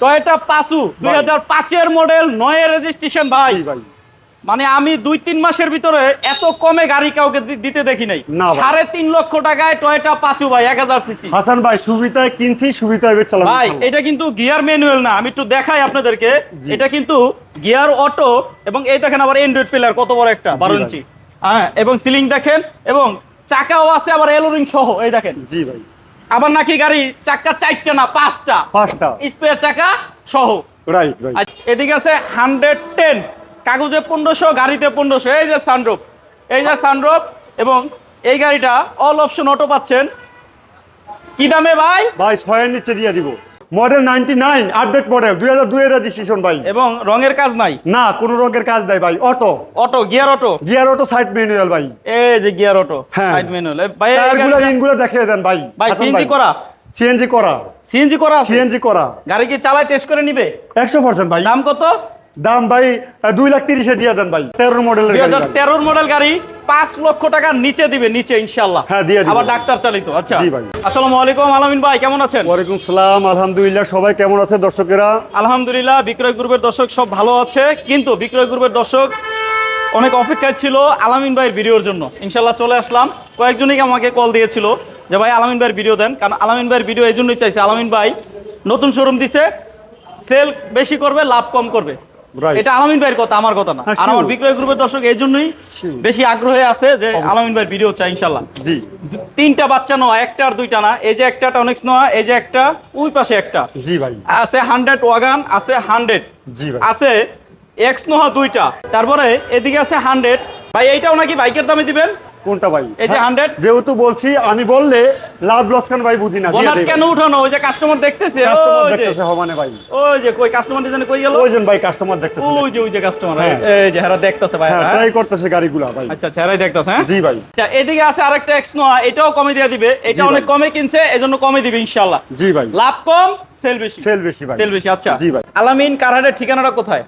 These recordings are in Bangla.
টয়োটা পাসু দুই হাজার পাঁচের মডেল নয়ের রেজিস্ট্রেশন ভাই। ভাই। মানে আমি দুই তিন মাসের ভিতরে এত কমে গাড়ি কাউকে দিতে দেখি নাই। সাড়ে তিন লক্ষ টাকায় টয়োটা পাঁচু ভাই এক হাজার সিসি হাসান ভাই সুবিধায় কিনছি সুবিধায় চালাবো। ভাই এটা কিন্তু গিয়ার ম্যানুয়াল না আমি একটু দেখাই আপনাদেরকে। এটা কিন্তু গিয়ার অটো এবং এই দেখেন আবার এন্ড্রয়েড পিলার কত বড় একটা বারো ইঞ্চি। হ্যাঁ এবং সিলিং দেখেন এবং চাকাও আছে আবার এলোরিং সহ এই দেখেন। জি ভাই। আবার নাকি গাড়ি চাকা চারটা না পাঁচটা। পাঁচটা। স্পেয়ার চাকা সহ। রাইট রাইট এদিকে আছে হান্ড্রেড টেন কাগজে পনেরোশো গাড়িতে পনেরোশো। এই যে সানরুফ এই যে সানরুফ এবং এই গাড়িটা অল অপশন অটো পাচ্ছেন। কি দামে ভাই? ভাই ছয়ের নিচে দিয়ে দিব। Model ninety nine update model দুই হাজার দুই রেজিস্ট্রেশন ভাই। এবং রঙের কাজ নাই? না কোনো রঙের কাজ নাই ভাই auto auto gear auto gear auto side manual ভাই। এই যে গিয়ার অটো হ্যাঁ। সাইড ম্যানুয়াল ভাই টায়ারগুলো রিংগুলো দেখিয়ে দেন ভাই ভাই সিএনজি করা? সিএনজি করা। সিএনজি করা সিএনজি করা। গাড়ি কি চালায় টেস্ট করে নিবে? একশো পার্সেন্ট ভাই। দাম কত? দাম ভাই দুই লাখ তিরিশে দিয়ে দেন ভাই। তেরো মডেল দুই হাজার তেরোর মডেল গাড়ি পাঁচ লক্ষ টাকার নিচে দিবে নিচে ইনশাল্লাহ হ্যাঁ, দিয়ে। আবার ডাক্তার চালিত আচ্ছা। জি ভাই। আসসালামু আলাইকুম আলামিন ভাই কেমন আছেন? ওয়ালাইকুম সালাম আলহামদুলিল্লাহ সবাই কেমন আছে দর্শকেরা? আলহামদুলিল্লাহ বিক্রয় গ্রুপের দর্শক সব ভালো আছে কিন্তু বিক্রয় গ্রুপের দর্শক অনেক অপেক্ষায় ছিল আলামিন ভাইয়ের ভিডিওর জন্য। ইনশাল্লাহ চলে আসলাম। কয়েকজনই আমাকে কল দিয়েছিল যে ভাই আলামিন ভাইয়ের ভিডিও দেন। কারণ আলামিন ভাইয়ের ভিডিও এই জন্যই চাইছে। আলামিন ভাই নতুন শোরুম দিছে সেল বেশি করবে লাভ কম করবে. এটা আলামিন ভাইয়ের কথা আমার কথা না। হ্যাঁ, আর আমার বিক্রয় গ্রুপের দর্শক এই জন্যই বেশি আগ্রহে আছে যে আলামিন ভাইয়ের ভিডিও চাই ইনশাল্লাহ জি। তিনটা বাচ্চা নোয়া একটা আর দুইটা না। এই যে একটা টনিক্স নেওয়া এই যে একটা ওই পাশে একটা। জি ভাই। আছে হান্ড্রেড ওয়াগান আছে হান্ড্রেড। জি ভাই। আছে এক্স নোহা দুইটা তারপরে এদিকে আছে হান্ড্রেড। ভাই এইটাও নাকি বাইকের দামে দিবেন? কোনটা ভাই? এই যে হ্যাঁ, 100 যেহেতু বলছি আমি বললে লাভ লস ভাই বুঝি না দেই কেন উঠানো? ওই যে কাস্টমার দেখতেছে কাস্টমার দেখতেছে ভাই। ওই যে কই কাস্টমার কই গেল? ওইজন ভাই কাস্টমার দেখতেছে। ওই যে ওই যে কাস্টমার হ্যাঁ। এই যে হেরা দেখতেছে ভাই হ্যাঁ হ্যাঁ? ট্রাই করতেছে গাড়িগুলা ভাই। আচ্ছা আচ্ছা হেরাই দেখতেছে হ্যাঁ? জি ভাই। আচ্ছা এদিকে আছে আরেকটা এক্স নোয়া এটাও কমে দিয়ে দিবে। এটা অনেক কমে কিনছে এজন্য কমে দিবে ইনশাআল্লাহ। জি ভাই। লাভ কম সেল বেশি। সেল বেশি ভাই। সেল বেশি আচ্ছা। জি ভাই। আলামিন কারহাটের ঠিকানাটা কোথায়?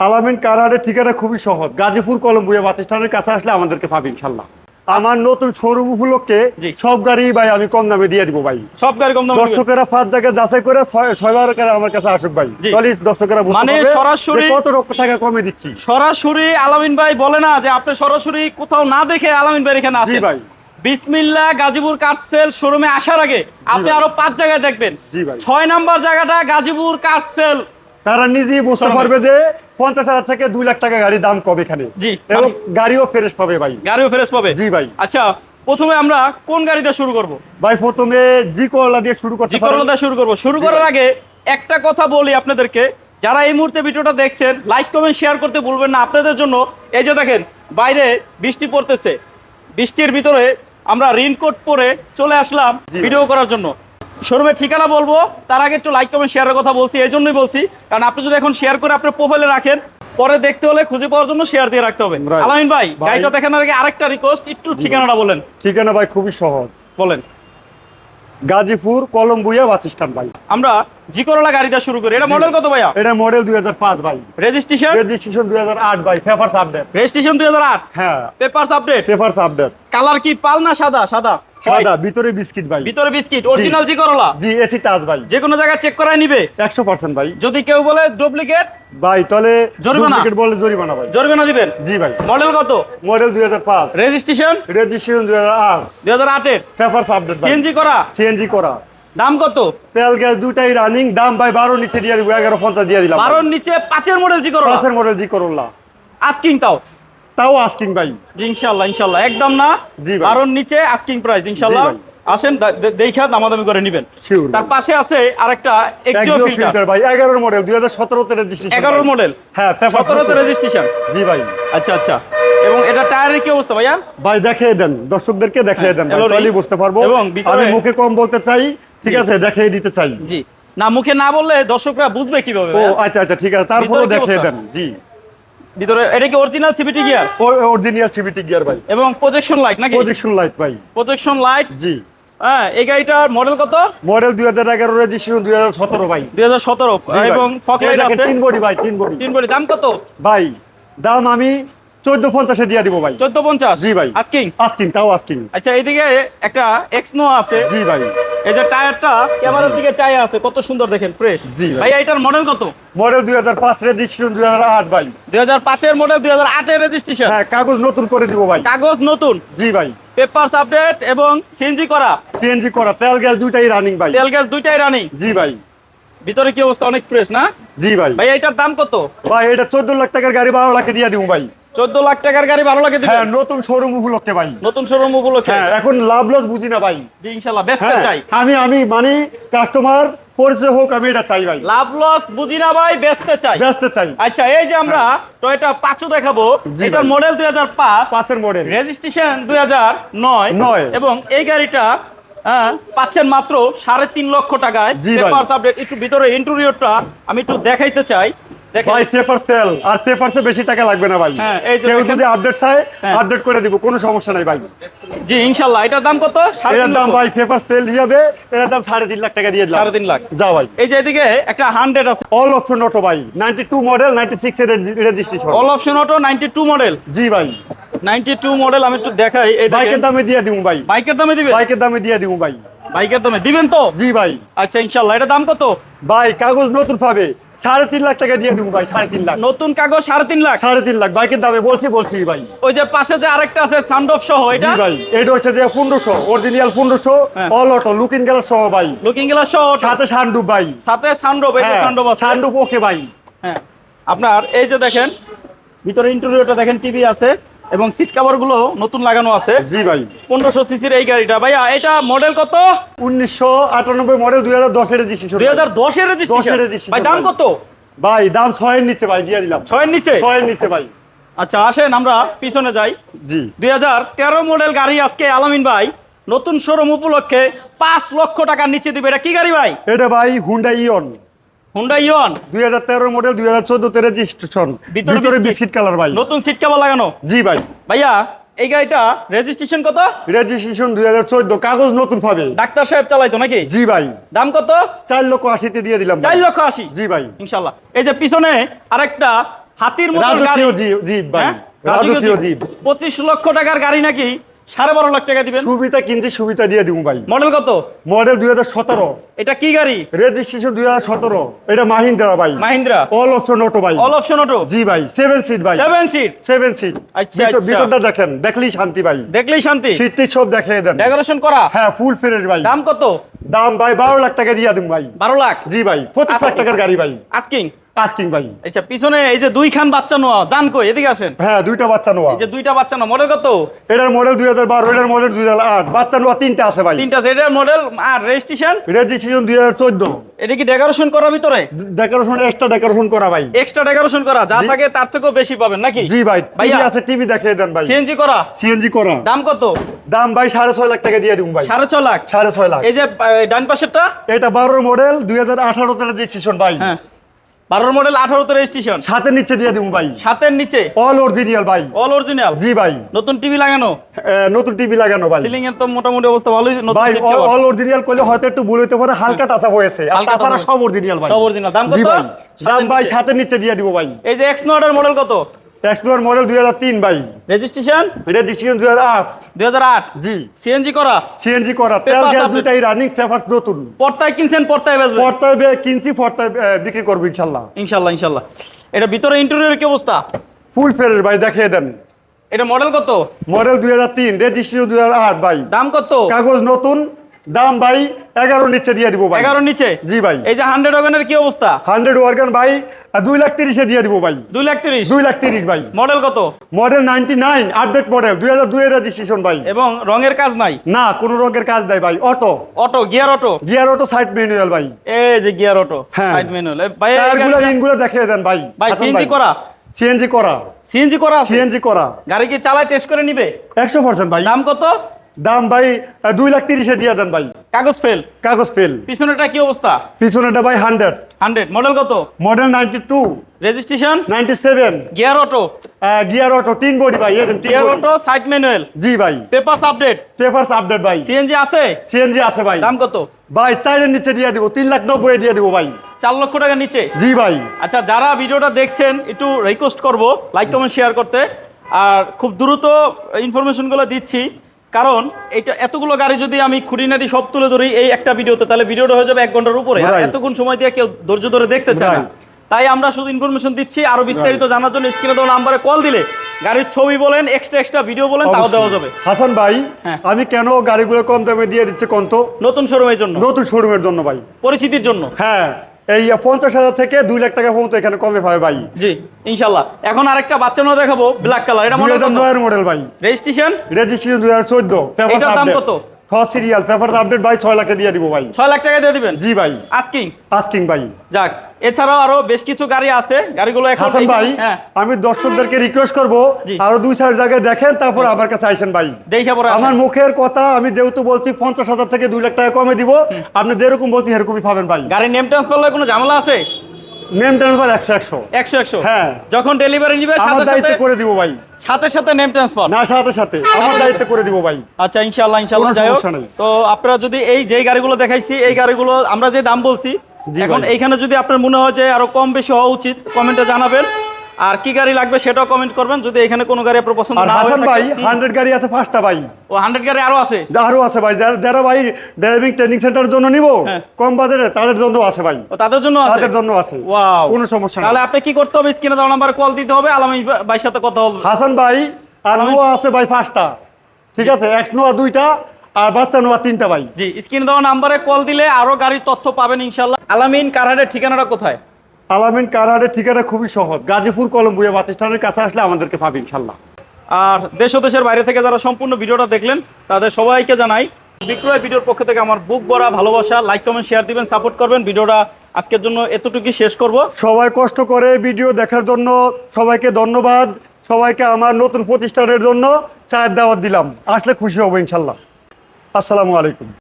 আলামিন কারহাটের ঠিকানা খুবই সহজ। গাজীপুর কলম্বুয়া বাস স্ট্যান্ডের কাছে আসলে আমাদেরকে পাবে ইনশাল্লাহ আমার নতুন শোরুম উপলক্ষে সব গাড়ি ভাই আমি কম দামে দিয়ে দিব ভাই। সব গাড়ি কম দামে দর্শকেরা পাঁচ জায়গায় যাচাই করে ছয় ছয়বার করে আমার কাছে আসুক ভাই। চল্লিশ দর্শকেরা মানে সরাসরি- কত লক্ষ টাকা কমে দিচ্ছি। সরাসরি আলামিন ভাই বলে না যে আপনি সরাসরি কোথাও না দেখে আলামিন ভাই এখানে জি আসেন। ভাই। বিসমিল্লা গাজীপুর কার্সেল শোরুমে আসার আগে আপনি আরও পাঁচ জায়গায় দেখবেন। ছয় নাম্বার জায়গাটা গাজীপুর কার্সেল তারা নিজেই বুঝতে পারবে যে পঞ্চাশ হাজার থেকে দুই লাখ টাকা গাড়ির দাম কবে এখানে? জি, এবং গাড়িও ফ্রেশ পাবে ভাই। গাড়িও ফেরত পাবে? জি ভাই। আচ্ছা প্রথমে আমরা কোন গাড়িতে শুরু করব? ভাই প্রথমে জি করলা দিয়ে শুরু করতে জি করলা দিয়ে শুরু করব। শুরু করার আগে একটা কথা বলি আপনাদেরকে। যারা এই মুহূর্তে ভিডিওটা দেখছেন লাইক কমেন্ট শেয়ার করতে ভুলবেন না। আপনাদের জন্য এই যে দেখেন বাইরে বৃষ্টি পড়তেছে। বৃষ্টির ভিতরে আমরা রেইনকোট পরে চলে আসলাম ভিডিও করার জন্য। শোরুমের ঠিকানা বলব। তার আগে একটু লাইক কমেন্ট শেয়ারের কথা বলছি এই জন্যই বলছি। কারণ আপনি যদি এখন শেয়ার করে আপনার প্রোফাইলে রাখেন পরে দেখতে হলে খুঁজে পাওয়ার জন্য শেয়ার দিয়ে রাখতে হবে. আলামিন ভাই ভাই। গাড়িটা দেখানোর আগে আরেকটা রিকোয়েস্ট একটু ঠিকানাটা বলেন। ঠিকানা ভাই খুবই সহজ। বলেন। গাজীপুর কলম্বুয়া বাস স্ট্যান্ড ভাই। আমরা জি করলা গাড়িটা শুরু করি। এটা মডেল কত ভাইয়া? এটা মডেল দুই হাজার পাঁচ ভাই। রেজিস্ট্রেশন রেজিস্ট্রেশন দুই হাজার আট ভাই পেপারস আপডেট রেজিস্ট্রেশন দুই হাজার আট? হ্যাঁ। Papers update papers update colour কি পাল না সাদা? সাদা। সাদা ভিতরে বিস্কিট ভাই। ভিতরে বিস্কিট অরিজিনাল জি। করলা জি এসি টাচ ভাই। যে কোনো জায়গায় চেক করায় নিবে? একশো পার্সেন্ট ভাই। যদি কেউ বলে ডুপ্লিকেট ভাই তাহলে জরিমানা? duplicate বললে জরিমানা ভাই। জরিমানা দিবেন? জি ভাই। মডেল কত? মডেল দুই হাজার পাঁচ। রেজিস্ট্রেশন রেজিস্ট্রেশন দুই হাজার আট। দুই হাজার আটের? পেপারস আপডেট ভাই। সিএনজি করা? সিএনজি করা। দাম কত? তেল গ্যাস দুটাই রানিং দাম ভাই বারো নিচে দিয়ে দিব এগারো পঞ্চাশ দিয়ে দিলাম। বারোর নিচে পাঁচের মডেল জি করলা? পাঁচের মডেল জি করল্লা আস্কিং তাও? তাও আস্কিং ভাই। জি ইনশাল্লাহ ইনশাল্লাহ। একদম না? জি ভাই। বারোর নিচে আস্কিং প্রাইস ইনশাল্লাহ। আসেন দেখা দামাদামি করে নিবেন। তার পাশে আছে আরেকটা এক্সিও ফিল্টার ভাই এগারোর মডেল দুই হাজার সতেরোতে রেজিস্ট্রেশন এগারোর মডেল হ্যাঁ পেপার সতেরোতে রেজিস্ট্রেশন জি ভাই। আচ্ছা আচ্ছা। এবং এটা টায়ারের কি অবস্থা ভাইয়া? ভাই দেখিয়ে দেন। দর্শকদেরকে দেখিয়ে দেন ভাই, এলোরি। তাহলেই বুঝতে পারব। এবং আমি মুখে কম বলতে চাই ঠিক আছে দেখিয়ে দিতে চাই। জি। না মুখে না বললে দর্শকরা বুঝবে কীভাবে ও আচ্ছা আচ্ছা ঠিক আছে তারপরে দেখিয়ে দেন জি। ভিতরে এটা কি original CVT gear original CVT gear ভাই। এবং প্রজেকশন লাইট নাকি? প্রজেকশন লাইট ভাই। প্রজেকশন লাইট জি। হ্যাঁ এই গাড়িটার মডেল কত? মডেল দুই হাজার এগারো রেজিস্ট্রেশন দুই হাজার সতেরো ভাই। দুই হাজার সতেরো। এবং ফক লাইট আছে? তিন বডি ভাই তিন বডি তিন বড়ি দাম কত? ভাই দাম আমি চোদ্দ পঞ্চাশে দিয়ে দিব ভাই। চোদ্দ পঞ্চাশ? জি ভাই। আস্কিং আস্কিং তাও আস্কিং আচ্ছা এইদিকে একটা এক্সনো আছে। জি ভাই। এই যে টায়ারটা ক্যামেরার দিকে চাই আছে কত সুন্দর দেখেন ফ্রেশ জি ভাই। ভাই এটার মডেল কত? মডেল দুই হাজার পাঁচ রেজিস্ট্রেশন দুই হাজার আট ভাই। দুই হাজার পাঁচের মডেল দুই হাজার আটের রেজিস্ট্রেশন হ্যাঁ কাগজ নতুন করে দিব ভাই। কাগজ নতুন? জি ভাই। পেপারস আপডেট এবং সিএনজি করা? সিএনজি করা তেল গ্যাস দুইটাই রানিং ভাই। তেল গ্যাস দুইটাই রানিং জি ভাই। ভিতরে কি অবস্থা? অনেক ফ্রেশ না? জি ভাই। ভাই এটার দাম কত? ভাই এটা চোদ্দ লাখ টাকার গাড়ি বারো লাখে দিয়ে দিব ভাই। চোদ্দ লাখ টাকার গাড়ি বারো লাখে হ্যাঁ নতুন শোরুম উপলক্ষে ভাই। নতুন শোরুম উপলক্ষে? হ্যাঁ এখন লাভ লস বুঝি না ভাই। জি ইনশাল্লাহ ব্যস্ত হ্যাঁ চাই। আমি আমি মানে কাস্টমার পরিচয় হোক আমি এটা চাই ভাই। লাভ লস বুঝি না ভাই ব্যস্ত চাই। ব্যস্ত চাই। আচ্ছা এই যে আমরা টয়োটা পাঁচও দেখাবো এটার মডেল দুই হাজার পাঁচ পাঁচের মডেল রেজিস্ট্রেশন দুই হাজার নয় নয়। এবং এই গাড়িটা হ্যাঁ, পাচ্ছেন মাত্র সাড়ে তিন লক্ষ টাকায়। ভাই। আপডেট একটু ভিতরে ইন্টেরিয়রটা আমি একটু দেখাইতে চাই। ভাই পেপার তেল আর পেপারসে বেশি টাকা লাগবে না ভাই। হ্যাঁ, এই যে কেউ যদি আপডেট চায় হ্যাঁ। আপডেট করে দিব কোনো সমস্যা নাই ভাই। জি ইনশাল্লাহ। এটার দাম কত? সাড়ে এটার দাম ভাই পেপার তেল হিসাবে এটার দাম সাড়ে তিন লাখ টাকা দিয়ে দিলাম। সাড়ে তিন লাখ। যাও ভাই। এই যে এদিকে একটা হান্ড্রেড আছে। অল অপশন অটো ভাই ninety two model ninety six এর registration all option auto ninety two model জি ভাই। নাইনটি টু মডেল আমি একটু দেখাই এই বাইকের দামে দিয়ে দিব ভাই। বাইকের দামে দিবেন বাইকের দামে দিয়ে দিব ভাই। বাইকের দামে দিবেন তো? জি ভাই। আচ্ছা এটা দাম কত? ভাই কাগজ নতুন পাবে। সাড়ে তিন লাখ টাকা দিয়ে দেবো ভাই সাড়ে তিন লাখ। নতুন কাগজ সাড়ে তিন লাখ? সাড়ে তিন লাখ। বাইকের দামে বলছি বলছি ভাই। ওই যে পাশে যে আরেকটা আছে সানডফ সহ এটা? ভাই এটা হচ্ছে যে পনেরোশো অরিজিনাল পনেরোশো। অল অটো লুকিং গ্লাস সহ ভাই। লুকিং গ্লাস সহ সাথে সান্ডুপ ভাই। সাথে সানডফ এই যে হ্যাঁ, সান্ডুপ ওকে ভাই। হ্যাঁ। আপনার এই যে দেখেন ভিতরে ইন্টেরিয়রটা দেখেন টিভি আছে। এবং সিট কভারগুলো নতুন লাগানো আছে। জি ভাই। পনেরোশো সিসির এই গাড়িটা। ভাইয়া এটা মডেল কত? উনিশশো আটানব্বই মডেল দুই হাজার দশের রেজিস্ট্রেশন দুই হাজার দশের রেজিস্ট্রেশন ভাই দাম কত? ভাই দাম ছয়ের নিচে ভাই দিয়ে দিলাম। ছয়ের নিচে? ছয়ের নিচে ভাই। আচ্ছা আসেন আমরা পিছনে যাই। জি। দুই হাজার তেরো মডেল গাড়ি আজকে আলামিন ভাই নতুন শোরুম উপলক্ষে পাঁচ লক্ষ টাকার নিচে দিবে। এটা কি গাড়ি ভাই? এটা ভাই হুন্ডা ইয়ন হুন্ডা ইয়ন দুই হাজার তেরো মডেল দুই হাজার চোদ্দতে রেজিস্ট্রেশন ভিতরে বিস্কিট। কালার ভাই। নতুন সিট কভার লাগানো? জি ভাই। ভাইয়া এই গাড়িটা রেজিস্ট্রেশন কত? রেজিস্ট্রেশন দুই হাজার চোদ্দ কাগজ নতুন পাবে। ডাক্তার সাহেব চালাইতো নাকি? জি ভাই। দাম কত? চার লক্ষ আশিতে দিয়ে দিলাম ভাই। চার লক্ষ আশি? জি ভাই। ইনশাল্লাহ এই যে পিছনে আরেকটা হাতির মতো গাড়ি। জি- জীব ভাই। হ্যাঁ? রাজকীয় জীব। পঁচিশ লক্ষ টাকার গাড়ি নাকি? সাড়ে বারো লাখ টাকা দিবেন। সুবিধা কিনছি সুবিধা দিয়ে দিব ভাই। মডেল কত? মডেল দুই হাজার সতেরো। এটা কি গাড়ি? রেজিস্ট্রেশন দুই হাজার সতেরো। এটা মাহিন্দ্রা ভাই। মাহিন্দ্রা? অল অপশন অটো ভাই। অল অপশন অটো জি ভাই সেভেন সিট ভাই। সেভেন সিট সেভেন সিট আচ্ছা। ভিতরটা দেখেন দেখলেই শান্তি ভাই। দেখলেই শান্তি? সিটটি সব দেখিয়ে দেন। ডেকোরেশন করা? হ্যাঁ ফুল ফ্রেশ ভাই। দাম কত? দাম ভাই বারো লাখ টাকা দিয়ে দিন ভাই। বারো লাখ? জি ভাই পঁচিশ লাখ টাকার গাড়ি ভাই। আস্কিং আস্কিং ভাই। আচ্ছা পিছনে এই যে দুই খান বাচ্চা নোয়া জান কই? এদিকে আসেন। হ্যাঁ দুইটা বাচ্চা নোয়া এই যে দুইটা বাচ্চা নোয়া মডেল কত? এটার মডেল দুই হাজার বারো এটার মডেল দুই হাজার আট। বাচ্চা নোয়া তিনটা আছে ভাই। তিনটা আছে এটার মডেল আর রেজিস্ট্রেশন রেজিস্ট্রেশন দুই হাজার চোদ্দ। এটা কি ডেকোরেশন করা ভিতরে? ডেকোরেশন এক্সট্রা ডেকোরেশন করা ভাই। এক্সট্রা ডেকোরেশন করা যা থাকে তার থেকেও বেশি পাবেন নাকি? জি ভাই। টিভি আছে টিভি দেখিয়ে দেন ভাই। সিএনজি করা? সিএনজি করা। দাম কত? দাম ভাই সাড়ে ছয় লাখ টাকা দিয়ে দিব ভাই। সাড়ে ছ লাখ? সাড়ে ছয় লাখ। এই যে ডান পাশেরটা? এটা বারোর মডেল দুই হাজার আঠারোতে রেজিস্ট্রেশন ভাই। হ্যাঁ। বারোর মডেল আঠারোতে রেজিস্ট্রেশন সাথে নিচে দিয়ে দিব ভাই। সাতের নিচে? অল অরিজিনাল ভাই। অল অরিজিনাল জি ভাই। নতুন টিভি লাগানো? নতুন টিভি লাগানো ভাই। সিলিং এর তো মোটামুটি অবস্থা ভালোই নতুন ভাই অল অরিজিনাল করলে হয়তো একটু ভুল হইতে পারে হালকা টাচা হয়েছে। আর তাছাড়া সব অরিজিনাল ভাই। সব অরিজিনাল দাম কত? জি ভাই। দাম সাতের ভাই নিচে। দিয়ে দিব ভাই। এই যে এক্স নোয়ার মডেল কত? এক্সপ্লোর মডেল দুই হাজার তিন ভাই। রেজিস্ট্রেশন রেজিস্ট্রেশন দুই হাজার আট। দুই হাজার আট? জি। সিএনজি করা? সিএনজি করা। তেল গ্যাস। দুটাই রানিং পেপারস নতুন। পর্তায় কিনছেন পর্তায় বেচবেন? ফর্তায় কিনছি ফর্তায় বিক্রি করব ইনশাল্লাহ। ইনশাল্লাহ ইনশাল্লাহ। এটা ভিতরে ইন্টেরিয়র কি অবস্থা? ফুল ফেরের ভাই দেখিয়ে দেন। এটা মডেল কত? মডেল দুই হাজার তিন রেজিস্ট্রেশন দুই হাজার আট ভাই। দাম কত? কাগজ নতুন দাম ভাই এগারো নিচে দিয়ে দিব ভাই। এগারোর নিচে? জি ভাই। এই যে হান্ড্রেড ওয়াগনের কি অবস্থা? হান্ড্রেড ওয়ার্গান ভাই দুই লাখ তিরিশে দিয়ে দিব ভাই। দুই লাখ তিরিশ? দুই লাখ তিরিশ ভাই। মডেল কত? Model ninety nine update model দুই হাজার দুই রেজিস্ট্রেশন ভাই। এবং রঙের কাজ নাই? না কোনো রঙের কাজ নাই ভাই auto auto gear auto gear auto side manual ভাই। এই যে গিয়ার অটো হ্যাঁ। সাইড ম্যানুয়াল ভাই টায়ারগুলো রিংগুলো দেখিয়ে দেন ভাই ভাই সিএনজি করা? সিএনজি করা। সিএনজি করা সিএনজি করা। গাড়ি কি চালায় টেস্ট করে নিবে? একশো পার্সেন্ট ভাই। দাম কত? দাম ভাই দুই লাখ তিরিশে দিয়ে দেন ভাই। কাগজ ফেল কাগজ ফেল পিছনেটা কি অবস্থা? পিছনেটা ভাই হান্ড্রেড হান্ড্রেড মডেল কত? Model ninety two registration ninety seven gear auto gear auto তিন বডি ভাই গিয়ার অটো সাইড ম্যানুয়াল জি ভাই। পেপারস আপডেট পেপারস আপডেট ভাই। সিএনজি আছে? সিএনজি আছে ভাই। দাম কত? ভাই চারের নিচে দিয়ে দিব তিন লাখ নব্বই দিয়ে দিব ভাই। চার লক্ষ টাকা নিচে? জি ভাই। আচ্ছা যারা ভিডিওটা দেখছেন একটু রিকোয়েস্ট করব লাইক কমেন্ট শেয়ার করতে। আর খুব দ্রুত ইনফরমেশনগুলো দিচ্ছি। কারণ এটা এতগুলো গাড়ি যদি আমি খুঁটিনাটি সব তুলে ধরি এই একটা ভিডিওতে তাহলে ভিডিওটা হয়ে যাবে এক ঘণ্টার উপরে। এতক্ষণ সময় দিয়ে কেউ ধৈর্য ধরে দেখতে চায় না। তাই আমরা শুধু ইনফরমেশন দিচ্ছি আরও বিস্তারিত জানার জন্য স্ক্রিনে দেওয়া নাম্বারে কল দিলে গাড়ির ছবি বলেন এক্সট্রা এক্সট্রা ভিডিও বলেন তাও দেওয়া যাবে। হাসান ভাই হ্যাঁ। আমি কেন গাড়িগুলো কম দামে দিয়ে দিচ্ছি কন্ত? নতুন শোরুমের জন্য। নতুন শোরুমের জন্য ভাই। পরিচিতির জন্য। হ্যাঁ। এই পঞ্চাশ হাজার থেকে দুই লাখ টাকা পর্যন্ত এখানে কমে পাবে ভাই। জি ইনশাল্লাহ। এখন আরেকটা বাচ্চা নয় দেখাবো ব্ল্যাক কালার এটা মডেল মডেল ভাই। রেজিস্ট্রেশন রেজিস্ট্রেশন দুই হাজার চোদ্দ। দাম কত? সিরিয়াল পেপার আপডেট ভাই ছয় লাখে দিয়ে দিব ভাই। ছয় লাখ টাকা দিয়ে দিবেন? জি ভাই। আস্কিং আস্কিং ভাই। যাক এছাড়াও আরও বেশ কিছু গাড়ি আছে গাড়িগুলো হাসান ভাই হ্যাঁ। আমি দর্শকদেরকে রিকোয়েস্ট করব। আরও দুই চার জায়গায় দেখেন তারপর আমার কাছে আইসেন ভাই। দেখে পরে আমার মুখের কথা আমি যেহেতু বলছি পঞ্চাশ হাজার থেকে দুই লাখ টাকা কমে দিব আপনি যেরকম বলছি সেরকমই পাবেন ভাই। গাড়ির নেম ট্রান্সফার কোনো ঝামেলা আছে? নেম ট্রান্সফার একশো একশো। একশো একশো? হ্যাঁ। যখন ডেলিভারি নিবে সাথে সাথে করে দিব ভাই। সাথে সাথে নেম ট্রান্সফার না সাথে সাথে। আমার দায়িত্ব করে দিব ভাই। আচ্ছা ইনশাল্লাহ ইনশাল্লাহ যাই হোক। তো আপনারা যদি এই যে গাড়িগুলো দেখাইছি এই গাড়িগুলো আমরা যে দাম বলছি এখন এইখানে যদি আপনার মনে হয় যে আরও কম বেশি হওয়া উচিত কমেন্টে জানাবেন। আর কি গাড়ি লাগবে সেটাও কমেন্ট করবেন। যদি এখানে কোনো গাড়ি আপনার পছন্দ না হাসান ভাই হয় হান্ড্রেড গাড়ি আছে পাঁচটা ভাই। ও হান্ড্রেড গাড়ি আরও আছে? আরও আছে ভাই যারা যারা ভাই ড্রাইভিং ট্রেনিং সেন্টারের জন্য নিব হ্যাঁ। কম বাজারে তাদের জন্য আছে ভাই। ও তাদের জন্য আছে? তাদের জন্য আছে। ওয়াও। কোনো সমস্যা নেই। তাহলে আপনি কি করতে হবে? স্ক্রিনে দেওয়া নাম্বারে কল দিতে হবে। আলামী ভাইয়ের সাথে কথা বলবে। হাসান ভাই আর নোয়া আছে ভাই পাঁচটা। ঠিক আছে? এক্স নোয়া দুইটা আর বাচ্চা নোয়া তিনটা ভাই। জি স্ক্রিনে দেওয়া নাম্বারে কল দিলে আরও গাড়ির তথ্য পাবেন ইনশাল্লাহ আলামিন কারহাটের ঠিকানাটা কোথায়? আলামিন কারহাটের ঠিকানা খুবই সহজ। গাজীপুর কলম্বুয়া বাস স্ট্যান্ডের কাছে আসলে আমাদেরকে পাবে ইনশাল্লাহ আর দেশ ও দেশের বাইরে থেকে যারা সম্পূর্ণ ভিডিওটা দেখলেন তাদের সবাইকে জানাই বিক্রয় ভিডিওর পক্ষ থেকে আমার বুক ভরা ভালোবাসা। লাইক কমেন্ট শেয়ার দিবেন সাপোর্ট করবেন। ভিডিওটা আজকের জন্য এতটুকুই শেষ করব। সবাই কষ্ট করে ভিডিও দেখার জন্য সবাইকে ধন্যবাদ। সবাইকে আমার নতুন প্রতিষ্ঠানের জন্য চায়ের দাওয়াত দিলাম। আসলে খুশি হব ইনশাল্লাহ আসসালামু আলাইকুম।